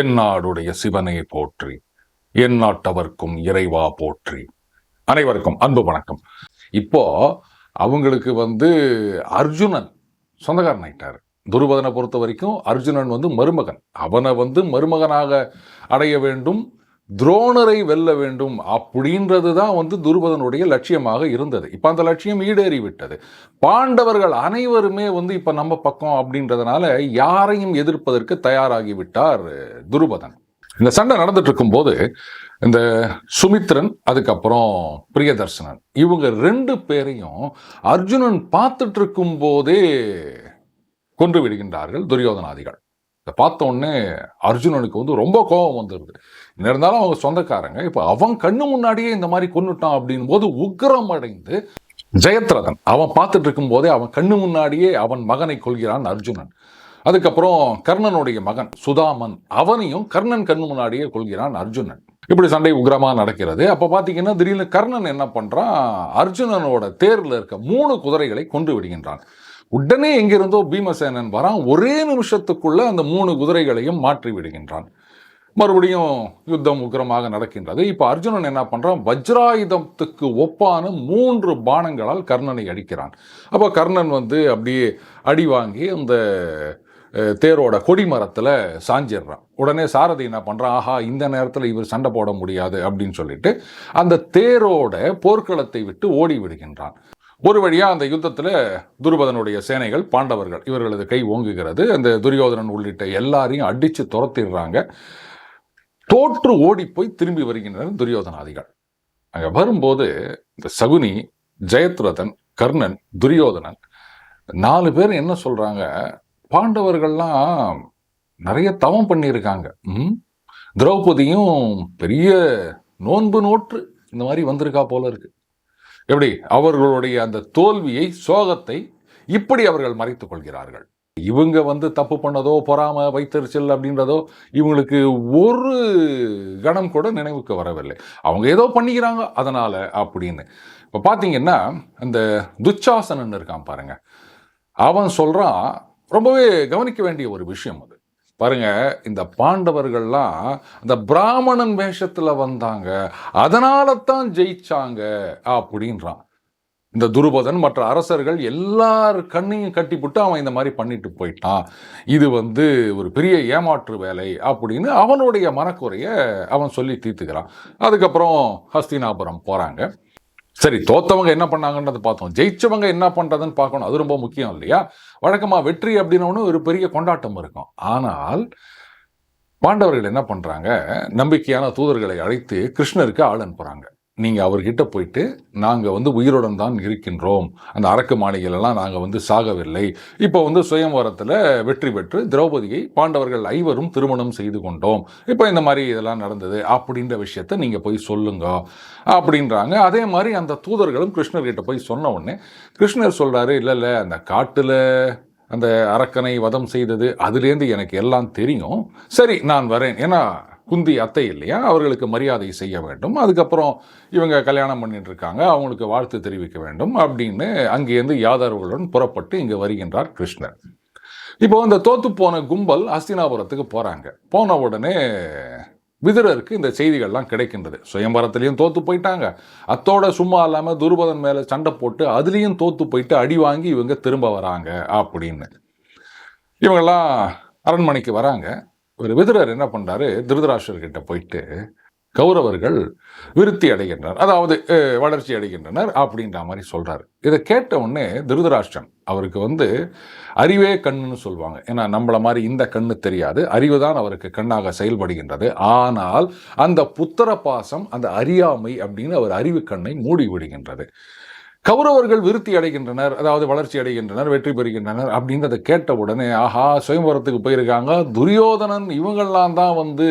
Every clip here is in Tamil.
தென்னாடுடைய சிவனை போற்றி என் நாட்டவர்க்கும் இறைவா போற்றி. அனைவருக்கும் அன்பு வணக்கம். இப்போ அவங்களுக்கு வந்து அர்ஜுனன் சொந்தக்காரன் ஆயிட்டார். துருபதனை பொறுத்த வரைக்கும் அர்ஜுனன் வந்து மருமகன். அவனை வந்து மருமகனாக அடைய வேண்டும். துரோணரை வெல்ல வேண்டும் அப்படின்றது தான் வந்து துருபதனுடைய லட்சியமாக இருந்தது. இப்போ அந்த லட்சியம் ஈடேறிவிட்டது. பாண்டவர்கள் அனைவருமே வந்து இப்போ நம்ம பக்கம் அப்படின்றதுனால யாரையும் எதிர்ப்பதற்கு தயாராகிவிட்டார் துருபதன். இந்த சண்டை நடந்துட்டு இருக்கும்போது இந்த சுமித்ரன் அதுக்கப்புறம் பிரியதர்சனன் இவங்க ரெண்டு பேரையும் அர்ஜுனன் பார்த்துட்டு இருக்கும் போதே கொன்று விடுகின்றார்கள் துரியோதனாதிகள். இதை பார்த்த உடனே அர்ஜுனனுக்கு வந்து ரொம்ப கோபம் வந்துடுது இருந்தாலும் அவங்க சொந்தக்காரங்க இப்போ அவன் கண்ணு முன்னாடியே இந்த மாதிரி கொண்டுட்டான் அப்படின் போது உக்ரம் அடைந்து ஜெயத்ரதன் அவன் பார்த்துட்டு இருக்கும் போதே அவன் கண்ணு முன்னாடியே அவன் மகனை கொள்கிறான் அர்ஜுனன். அதுக்கப்புறம் கர்ணனுடைய மகன் சுதாமன் அவனையும் கர்ணன் கண்ணு முன்னாடியே கொள்கிறான் அர்ஜுனன். இப்படி சண்டை உக்ரமாக நடக்கிறது. அப்போ பார்த்தீங்கன்னா திடீர்னு கர்ணன் என்ன பண்ணுறான் அர்ஜுனனோட தேரில் இருக்க மூணு குதிரைகளை கொண்டு விடுகின்றான். உடனே எங்கிருந்தோ பீமசேனன் வரான். ஒரே நிமிஷத்துக்குள்ள அந்த மூணு குதிரைகளையும் மாற்றி விடுகின்றான். மறுபடியும் யுத்தம் உக்கிரமாக நடக்கின்றது. இப்போ அர்ஜுனன் என்ன பண்ணுறான் வஜ்ராயுதத்துக்கு ஒப்பான மூன்று பானங்களால் கர்ணனை அடிக்கிறான். அப்போ கர்ணன் வந்து அப்படியே அடி வாங்கி அந்த தேரோட கொடிமரத்தில் சாஞ்சிடுறான் உடனே சாரதி என்ன பண்ணுறான் ஆஹா இந்த நேரத்தில் இவர் சண்டை போட முடியாது அப்படின்னு சொல்லிட்டு அந்த தேரோட போர்க்களத்தை விட்டு ஓடி விடுகின்றான். ஒரு வழியாக அந்த யுத்தத்தில் துருபதனுடைய சேனைகள் பாண்டவர்கள் இவர்களது கை ஓங்குகிறது. அந்த துரியோதனன் உள்ளிட்ட எல்லாரையும் அடித்து துரத்திடுறாங்க. தோற்று ஓடி போய் திரும்பி வருகின்றனர் துரியோதனாதிகள். அங்கே வரும்போது இந்த சகுனி ஜெயத்ரதன் கர்ணன் துரியோதனன் நாலு பேர் என்ன சொல்கிறாங்க பாண்டவர்கள்லாம் நிறைய தவம் பண்ணியிருக்காங்க. ம்? திரௌபதியும் பெரிய நோன்பு நோற்று இந்த மாதிரி வந்திருக்கா போல இருக்குது எப்படி? அவர்களுடைய அந்த தோல்வியை சோகத்தை இப்படி அவர்கள் மறைத்துக் கொள்கிறார்கள். இவங்க வந்து தப்பு பண்ணதோ பொறாம வைத்தறிச்சல் அப்படின்றதோ இவங்களுக்கு ஒரு கணம் கூட நினைவுக்கு வரவில்லை. அவங்க ஏதோ பண்ணிக்கிறாங்க அதனால் அப்படின்னு. இப்போ பார்த்தீங்கன்னா அந்த துச்சாசனன் இருக்கான் பாருங்க. அவன் சொல்கிறான் ரொம்பவே கவனிக்க வேண்டிய ஒரு விஷயம் அது. பாருங்க இந்த பாண்டவர்கள்லாம் அந்த பிராமணன் வேஷத்தில் வந்தாங்க. அதனால தான் ஜெயிச்சாங்க அப்படின்றான். இந்த துருபதன் மற்ற அரசர்கள் எல்லார் கண்ணையும் கட்டிப்புட்டு அவன் இந்த மாதிரி பண்ணிட்டு போயிட்டான். இது வந்து ஒரு பெரிய ஏமாற்று வேலை அப்படின்னு அவனுடைய மனக்குறைய அவன் சொல்லி தீர்த்துக்கிறான். அதுக்கப்புறம் ஹஸ்தினாபுரம் போகிறாங்க சரி தோத்தவங்க என்ன பண்ணாங்கன்றதை பார்த்தோம். ஜெயிச்சவங்க என்ன பண்ணுறதுன்னு பார்க்கணும். அது ரொம்ப முக்கியம் இல்லையா? வழக்கமாக வெற்றி அப்படின்னோன்னு ஒரு பெரிய கொண்டாட்டம் இருக்கும். ஆனால் பாண்டவர்கள் என்ன பண்ணுறாங்க நம்பிக்கையான தூதர்களை அழைத்து கிருஷ்ணருக்கு ஆள் அனுப்புகிறாங்க நீங்கள் அவர்கிட்ட போயிட்டு நாங்கள் வந்து உயிருடன் தான் இருக்கின்றோம். அந்த அரக்கு மாளிகையிலலாம் நாங்கள் வந்து சாகவில்லை. இப்போ வந்து சுயம்வரத்தில் வெற்றி பெற்று திரௌபதியை பாண்டவர்கள் ஐவரும் திருமணம் செய்து கொண்டோம். இப்போ இந்த மாதிரி இதெல்லாம் நடந்தது. அப்படின்ற விஷயத்த நீங்கள் போய் சொல்லுங்க. அப்படின்றாங்க. அதே மாதிரி அந்த தூதர்களும் கிருஷ்ணர்கிட்ட போய் சொன்ன உடனே கிருஷ்ணர் சொல்கிறாரு இல்லை இல்லை அந்த காட்டில் அந்த அரக்கனை வதம் செய்தது அதுலேருந்து எனக்கு எல்லாம் தெரியும். சரி நான் வரேன். ஏன்னா குந்தி அத்தை இல்லையா? அவர்களுக்கு மரியாதை செய்ய வேண்டும். அதுக்கப்புறம் இவங்க கல்யாணம் பண்ணிட்டு இருக்காங்க அவங்களுக்கு வாழ்த்து தெரிவிக்க வேண்டும் அப்படின்னு அங்கேருந்து யாதவர்களுடன் புறப்பட்டு இங்கே வருகின்றார் கிருஷ்ணர். இப்போ அந்த தோத்து போன கும்பல் ஹஸ்தினாபுரத்துக்கு போகிறாங்க போன உடனே விதுரருக்கு இந்த செய்திகள்லாம் கிடைக்கின்றது. சுயம்பரத்துலேயும் தோத்து போயிட்டாங்க. அத்தோட சும்மா இல்லாமல் துருபதன் மேலே சண்டை போட்டு அதுலேயும் தோத்து போயிட்டு அடி வாங்கி இவங்க திரும்ப வராங்க அப்படின்னு. இவங்கெல்லாம் அரண்மனைக்கு வராங்க. ஒரு விதுரர் என்ன பண்ணுறாரு திருதராஷ்டர்கிட்ட போயிட்டு கௌரவர்கள் விருத்தி அடைகின்றனர். அதாவது வளர்ச்சி அடைகின்றனர் அப்படின்ற மாதிரி சொல்கிறாரு இதை கேட்ட உடனே திருதராஷ்டிரன் அவருக்கு வந்து அறிவே கண்ணுன்னு சொல்லுவாங்க. ஏன்னா நம்மளை மாதிரி இந்த கண்ணு தெரியாது. அறிவு தான் அவருக்கு கண்ணாக செயல்படுகின்றது. ஆனால் அந்த புத்திர பாசம் அந்த அறியாமை அப்படின்னு அவர் அறிவு கண்ணை மூடி விடுகின்றது கௌரவர்கள் விருத்தி அடைகின்றனர் அதாவது வளர்ச்சி அடைகின்றனர் வெற்றி பெறுகின்றனர் அப்படின்றத கேட்ட உடனே ஆஹா சுயம்பரத்துக்கு போயிருக்காங்க துரியோதனன் இவங்கள்லாம் தான் வந்து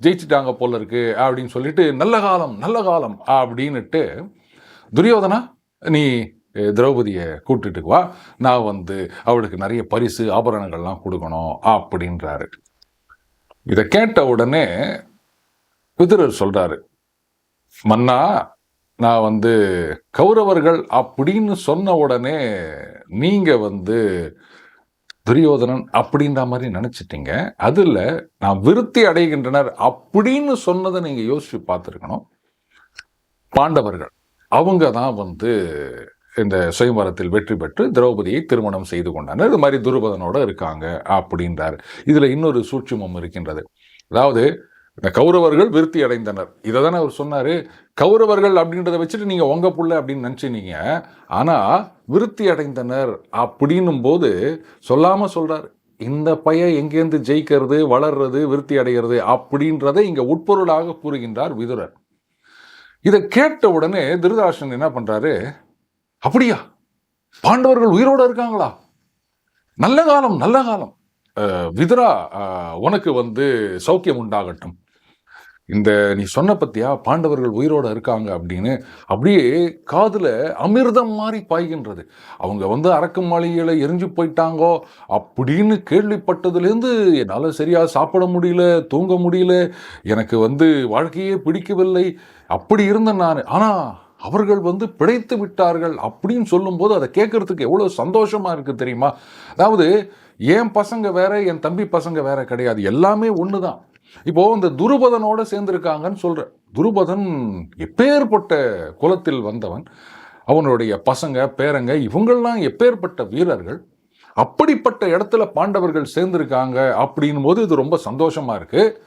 ஜெயிச்சிட்டாங்க போல இருக்கு அப்படின்னு சொல்லிட்டு நல்ல காலம் நல்ல காலம் அப்படின்னுட்டு துரியோதனா நீ திரௌபதியை கூட்டிட்டு வா நான் வந்து அவளுக்கு நிறைய பரிசு ஆபரணங்கள்லாம் கொடுக்கணும் அப்படின்றாரு. இதை கேட்ட உடனே விதுரர் சொல்கிறாரு மன்னா நான் வந்து கௌரவர்கள் அப்படின்னு சொன்ன உடனே நீங்கள் வந்து துரியோதனன் அப்படின்ற மாதிரி நினச்சிட்டிங்க. அதில் நான் விருத்தி அடைகின்றனர் அப்படின்னு சொன்னதை நீங்கள் யோசித்து பார்த்துருக்கணும். பாண்டவர்கள் அவங்க தான் வந்து இந்த சுயம்பரத்தில் வெற்றி பெற்று திரௌபதியை திருமணம் செய்து கொண்டனர். இது மாதிரி துருபதனோட இருக்காங்க அப்படின்றார். இதில் இன்னொரு சூட்சுமம் இருக்கின்றது. அதாவது இந்த கௌரவர்கள் விருத்தி அடைந்தனர். இதை தானே அவர் சொன்னாரு. கௌரவர்கள் அப்படின்றத வச்சுட்டு நீங்க உங்க புள்ள அப்படின்னு நினைச்சினீங்க. ஆனா விருத்தி அடைந்தனர் அப்படின்னும் போது சொல்லாம சொல்றாரு. இந்த பைய எங்கேருந்து ஜெயிக்கிறது வளர்றது விருத்தி அடைகிறது அப்படின்றதை இங்க உட்பொருளாக கூறுகின்றார் விதுரர் இதை கேட்ட உடனே திருதாசன் என்ன பண்றாரு? அப்படியா? பாண்டவர்கள் உயிரோட இருக்காங்களா? நல்ல காலம் நல்ல காலம். விதுரா உனக்கு வந்து சௌக்கியம் உண்டாகட்டும். இந்த நீ சொன்ன பத்தியா? பாண்டவர்கள் உயிரோட இருக்காங்க அப்படின்னு. அப்படியே காதில் அமிர்தம் மாதிரி பாய்கின்றது. அவங்க வந்து அரக்கு மாளிகையில் எரிஞ்சு போயிட்டாங்கோ அப்படின்னு கேள்விப்பட்டதுலேருந்து என்னால் சரியாக சாப்பிட முடியல தூங்க முடியல எனக்கு வந்து வாழ்க்கையே பிடிக்கவில்லை. அப்படி இருந்தேன் நான். ஆனால் அவர்கள் வந்து பிழைத்து விட்டார்கள் அப்படின்னு சொல்லும்போது அதை கேட்கறதுக்கு எவ்வளோ சந்தோஷமாக இருக்குது தெரியுமா? அதாவது என் பசங்க வேற என் தம்பி பசங்க வேற கிடையாது. எல்லாமே ஒன்று தான் இப்போது இந்த துருபதனோட சேர்ந்துருக்காங்கன்னு சொல்கிறேன் துருபதன் எப்பேற்பட்ட குலத்தில் வந்தவன் அவனுடைய பசங்க பேரங்க இவங்கெல்லாம் எப்பேற்பட்ட வீரர்கள் அப்படிப்பட்ட இடத்துல பாண்டவர்கள் சேர்ந்துருக்காங்க அப்படின் போது இது ரொம்ப சந்தோஷமா இருக்கு.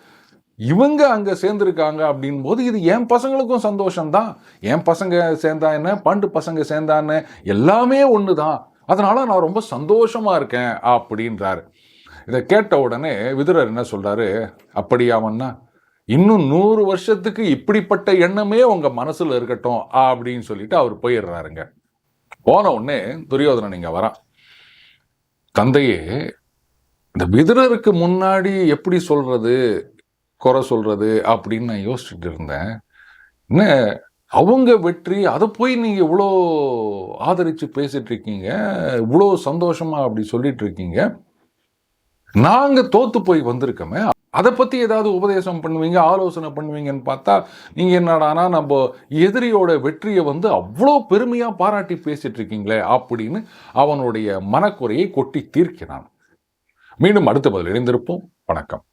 இவங்க அங்கே சேர்ந்துருக்காங்க அப்படின் போது இது என் பசங்களுக்கும் சந்தோஷம்தான். என் பசங்க சேர்ந்தா என்ன? பாண்டு பசங்க சேர்ந்தா என்ன? எல்லாமே தான் அதனால் நான் ரொம்ப சந்தோஷமா இருக்கேன் அப்படின்றாரு. இதை கேட்ட உடனே விதுரர் என்ன சொல்கிறாரு அப்படியாமன்னா இன்னும் நூறு வருஷத்துக்கு இப்படிப்பட்ட எண்ணமே உங்கள் மனசில் இருக்கட்டும் அப்படின்னு சொல்லிட்டு அவர் போயிடுறாருங்க. போன உடனே துரியோதனன் இங்கே வரான். தந்தையே இந்த விதுரருக்கு முன்னாடி எப்படி சொல்கிறது குறை சொல்கிறது அப்படின்னு நான் யோசிச்சுட்டு இருந்தேன். என்ன அவங்க வெற்றி அதை போய் நீங்கள் இவ்வளோ ஆதரித்து பேசிகிட்ருக்கீங்க இருக்கீங்க இவ்வளோ சந்தோஷமாக அப்படி சொல்லிகிட்ருக்கீங்க இருக்கீங்க. நாங்கள் தோத்து போய் வந்திருக்கோமே அதை பற்றி ஏதாவது உபதேசம் பண்ணுவீங்க ஆலோசனை பண்ணுவீங்கன்னு பார்த்தா நீங்கள் என்னடானா நம்ம எதிரியோட வெற்றியை வந்து அவ்வளோ பெருமையாக பாராட்டி பேசிட்டு இருக்கீங்களே அப்படின்னு அவனுடைய மனக்குறையை கொட்டி தீர்க்கிறான். மீண்டும் அடுத்த பதில் இணைந்திருப்போம். வணக்கம்.